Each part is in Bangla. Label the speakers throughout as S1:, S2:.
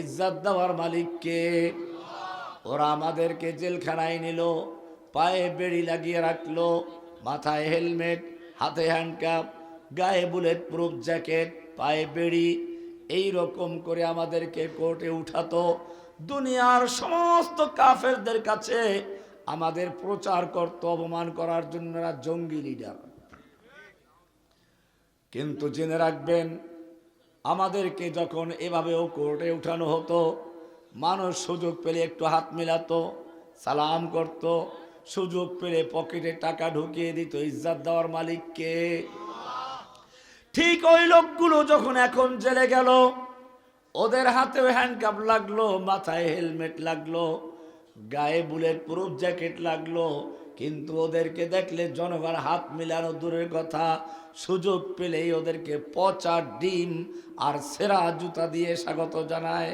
S1: ইজ্জত দেওয়ার মালিককে। ওরা আমাদেরকে জেলখানায় নিল, পায়ে বেড়ি লাগিয়ে রাখল, মাথায় হেলমেট, হাতে হ্যান্ডকাপ গায়ে বুলেট প্রুফ জ্যাকেট পায়ে বেড়ি এই রকম করে আমাদেরকে কোর্টে উঠাতো। দুনিয়ার সমস্ত কাফেরদের কাছে আমাদের প্রচার করত, অপমান করার জন্য জঙ্গি লিডার কিন্তু জেনে রাখবেন আমাদেরকে যখন এভাবেও কোর্টে উঠানো হতো, মানুষ সুযোগ পেলে একটু হাত মিলাতো, সালাম করত, সুযোগ পেলে পকেটে টাকা ঢুকিয়ে দিত, ইজ্জাত দেওয়ার মালিককে। ঠিক ওই লোকগুলো যখন এখন জেলে গেল, ওদের হাতেও হ্যান্ডকাপ লাগল, মাথায় হেলমেট লাগল, গায়ে বুলেট প্রুফ জ্যাকেট লাগল কিন্তু ওদেরকে দেখলে জনগণ হাত মিলানো দূরের কথা। সুযোগ পেলেই ওদেরকে পচা ডিম আর সেরা জুতা দিয়ে স্বাগত জানায়।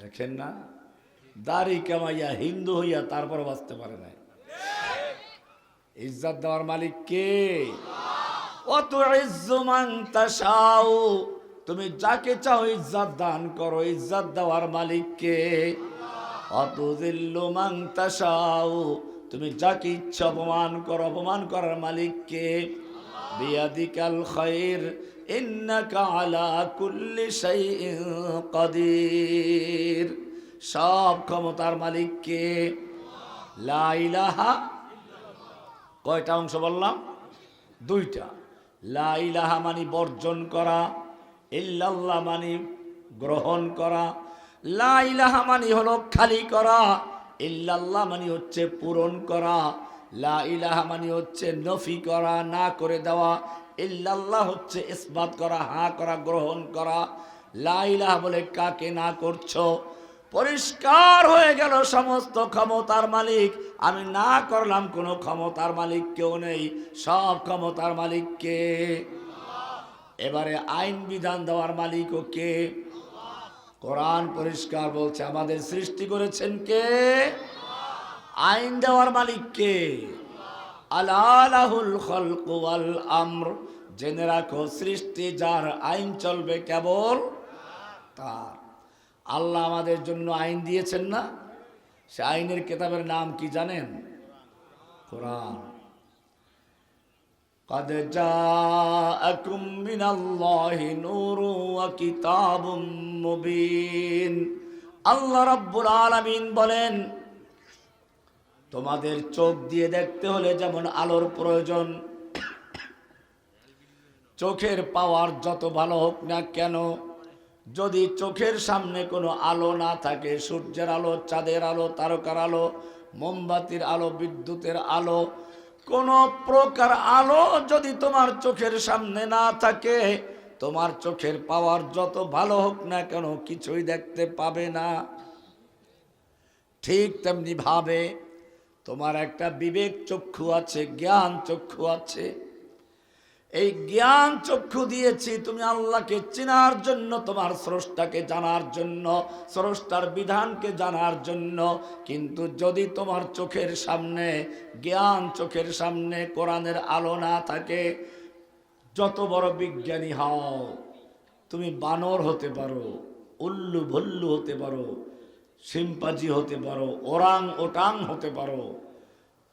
S1: দেখেন না? দাড়ি কামাইয়া হিন্দু হইয়া তারপর বাঁচতে পারে না ইজ্জত দেওয়ার মালিক কে? অত ইজ্জমান তুমি যাকে চাও ইজ্জত দান করো। ইজ্জত দেওয়ার মালিককে অত দিল্লুমান তাসাও তুমি যাকে ইচ্ছা অপমান করো, অপমান করার মালিককে। বিয়াদিকাল খৈর ইন্নাকা আলা কুল্লি শাইইন সব ক্ষমতার মালিককে। লা ইলাহা কয়টা অংশ বললাম? দুইটা। লা ইলাহা মানি বর্জন করা, ইল্লাল্লাহ মানি গ্রহণ করা লা মানি হলো খালি করা, ইল্লাল্লাহ মানি হচ্ছে পূরণ করা, লা ইলাহা মানি হচ্ছে নফি করা, না করে দেওয়া, ইল্লাল্লাহ হচ্ছে ইসবাত করা, হা করা, গ্রহণ করা। লা ইলাহা বলে কাকে না করছ? পরিষ্কার হয়ে গেল সমস্ত ক্ষমতার মালিক। আমি না করলাম কোনো ক্ষমতার মালিক কেউ নেই, সব ক্ষমতার মালিককে এবারে আইন বিধান দেওয়ার মালিকও কে? কোরআন পরিষ্কার বলছে, আমাদের সৃষ্টি করেছেন কে? আইন দেওয়ার মালিক কে? আলাহুল খলকু আল আমর। জেনে রাখো, সৃষ্টি যার আইন চলবে কেবল তার। আল্লাহ আমাদের জন্য আইন দিয়েছেন না? সে আইনের কেতাবের নাম কি জানেন? কোরআন। قد جاءكم من الله نور وكتاب مبين আল্লাহ রাব্বুল আলামিন বলেন তোমাদের চোখ দিয়ে দেখতে হলে যেমন আলোর প্রয়োজন চোখের পাওয়ার যত ভালো হোক না কেন যদি চোখের সামনে কোনো আলো না থাকে সূর্যের আলো চাঁদের আলো তারকার আলো মোমবাতির আলো বিদ্যুতের আলো কোন প্রকার আলো যদি তোমার চোখের সামনে না থাকে, তোমার চোখের পাওয়ার যত ভালো হোক না কেন কিছুই দেখতে পাবে না। ঠিক তেমনি ভাবে তোমার একটা বিবেক চক্ষু আছে, জ্ঞান চক্ষু আছে। এই জ্ঞান চক্ষু দিয়েছি তুমি আল্লাহকে চেনার জন্য, তোমার স্রষ্টাকে জানার জন্য, স্রষ্টার বিধানকে জানার জন্য। কিন্তু যদি তোমার চোখের সামনে, জ্ঞান চোখের সামনে কোরআনের আলো না থাকে, যত বড় বিজ্ঞানী হও, তুমি বানর হতে পারো, উল্লু ভল্লু হতে পারো সিম্পাজি হতে পারো, ওরাং ওটাং হতে পারো,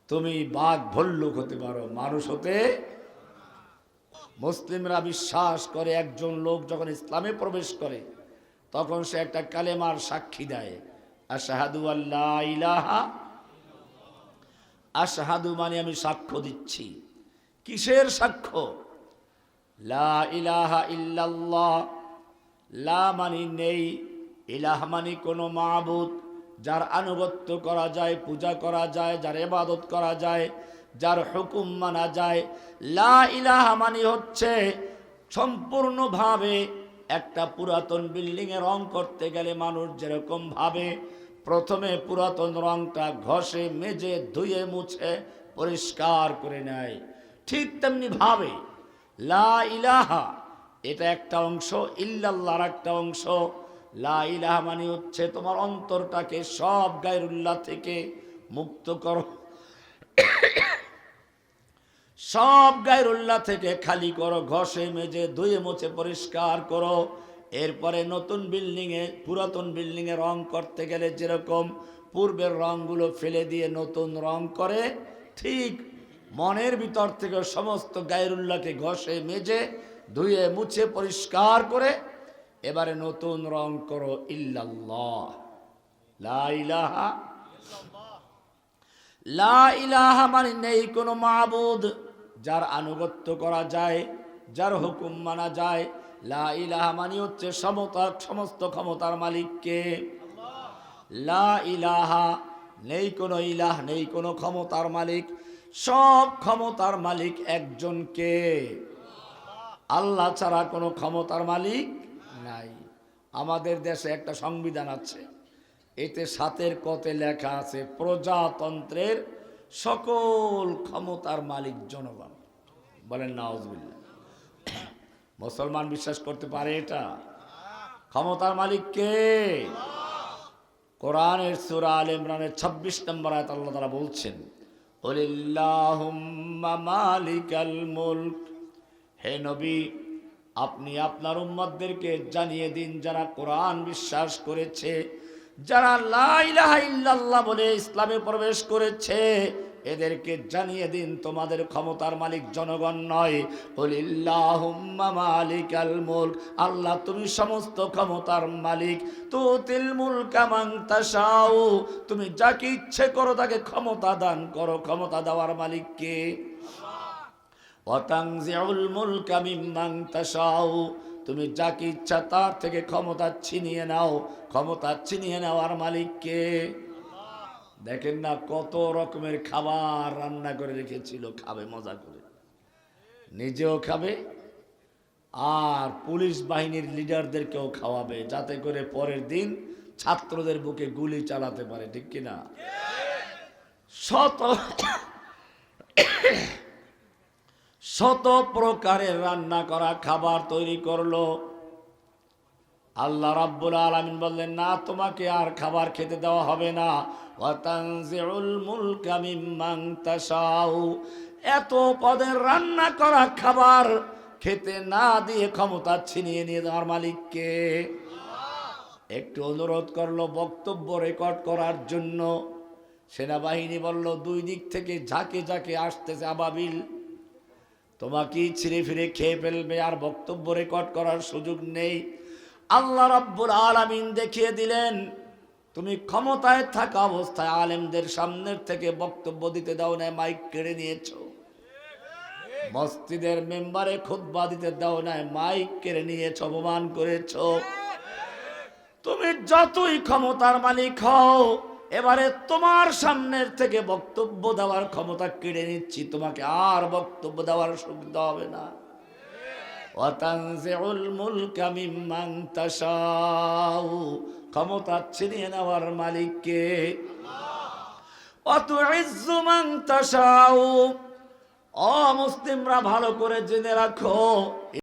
S1: তুমি বাঘ ভল্লুক হতে পারো, মানুষ হতে মুসলিমরা বিশ্বাস করে একজন লোক যখন ইসলামে প্রবেশ করে, তখন সে একটা কালেমার সাক্ষী দেয়, আশাহাদু আল্লাহ ইলাহা আশাহাদু মানে আমি সাক্ষ্য দিচ্ছি। কিসের সাক্ষ্য? লা ইলাহা লা মানি নেই, ইলাহ মানি কোনো মাবুদ যার আনুগত্য করা যায়, পূজা করা যায়, যার এবাদত করা যায়। যার হুকুম মানা যায়। লা ইলাহা মানি হচ্ছে সম্পূর্ণভাবে একটা পুরাতন বিল্ডিংয়ে রং করতে গেলে মানুষ যেরকম ভাবে প্রথমে পুরাতন রংটা ঘষে, মেজে, ধুয়ে, মুছে, পরিষ্কার করে নেয়। ঠিক তেমনি ভাবে লা ইলাহা এটা একটা অংশ, ইল্লাল্লাহর একটা অংশ। লা ইলাহা মানে হচ্ছে তোমার অন্তরটাকে সব গায়রুল্লাহ থেকে মুক্ত করো। সব গায়রুল্লাহ থেকে খালি করো, ঘষে মেজে ধুয়ে মুছে পরিষ্কার করো। এরপরে নতুন বিল্ডিংয়ে পুরাতন বিল্ডিংয়ে রং করতে গেলে যেরকম পূর্বের রংগুলো ফেলে দিয়ে নতুন রং করে, ঠিক মনের ভিতর থেকে সমস্ত গায়রুল্লাহকে ঘষে মেজে ধুয়ে মুছে পরিষ্কার করে, এবারে নতুন রং করো ইল্লাল্লাহ। লা ইলাহা লা ইলাহা মানে নেই কোনো মাবুদ। যার আনুগত্য করা যায়, যার হুকুম মানা যায়, লা ইলাহা মানে হচ্ছে সমতা, সমস্ত ক্ষমতার মালিককে। লা ইলাহা নেই কোনো ইলাহ, নেই কোনো ক্ষমতার মালিক, সব ক্ষমতার মালিক একজনকে। আল্লাহ ছাড়া কোনো ক্ষমতার মালিক নাই। আমাদের দেশে একটা সংবিধান আছে, এতে সাতের কতে লেখা আছে, প্রজাতন্ত্রের সকল ক্ষমতার মালিক জনগণ। বলেন নাওজবিল্লা মুসলমান বিশ্বাস করতে পারে এটা? ক্ষমতার মালিক কে? কোরআনের সুরা আল ইমরানের ছাব্বিশ নম্বর আয়াত আল্লাহ তারা বলছেন "কুলিল্লাহুম্মা মালিকাল মুলক। হে নবী, আপনি আপনার উম্মতদেরকে জানিয়ে দিন যারা কোরআন বিশ্বাস করেছে। যারা লা বলে ইসলামে প্রবেশ করেছে, এদেরকে জানিয়ে দিন, তোমাদের ক্ষমতার মালিক জনগণ নয়। আল্লাহ তুমি সমস্ত ক্ষমতার মালিক। তো তিল মুলকা মান তুমি যাকে ইচ্ছে করো তাকে ক্ষমতা দান করো। ক্ষমতা দেওয়ার মালিককে অতাংজিউল মুলকা মিম্মান তাশাউ তুমি যাকে ইচ্ছা তার থেকে ক্ষমতা ছিনিয়ে নাও। ক্ষমতা ছিনিয়ে নেওয়ার মালিককে দেখেন না কত রকমের খাবার রান্না করে রেখেছিল, খাবে, মজা করে। নিজেও খাবে, আর পুলিশ বাহিনীর লিডারদেরকেও খাওয়াবে, যাতে করে পরের দিন ছাত্রদের বুকে গুলি চালাতে পারে, ঠিক কিনা? শত শত প্রকারের রান্না করা খাবার তৈরি করল। আল্লাহ রাব্বুল আলামিন বললেন, না, তোমাকে আর খাবার খেতে দেওয়া হবে না। এত পদের রান্না করা খাবার খেতে না দিয়ে ক্ষমতা ছিনিয়ে নিয়ে দেওয়ার মালিককে একটু অনুরোধ করল বক্তব্য রেকর্ড করার জন্য। সেনাবাহিনী বলল, দুই দিক থেকে ঝাঁকে ঝাঁকে আসতেছে আবাবিল। তোমাকেই ছিঁড়ে ফিরে খেয়ে ফেলবে আর বক্তব্য রেকর্ড করার সুযোগ নেই। আল্লাহ রাব্বুল আলামিন দেখিয়ে দিলেন, তুমি ক্ষমতায় থাকা অবস্থায় আলেমদের সামনের থেকে বক্তব্য দিতে দাও না মাইক কেড়ে নিয়েছো। মসজিদের মেম্বারে খুতবা দিতে দাও না মাইক কেড়ে নিয়েছ, অপমান করেছ। তুমি যতই ক্ষমতার মালিক হও এবারে তোমার সামনের থেকে বক্তব্য দেওয়ার ক্ষমতা কেড়ে নিচ্ছি। তোমাকে আর বক্তব্য দেওয়ার সুবিধা হবে না। ক্ষমতা ছিনিয়ে নেওয়ার মালিককে। তাশাউ। অমুসলিমরা ভালো করে জেনে রাখো।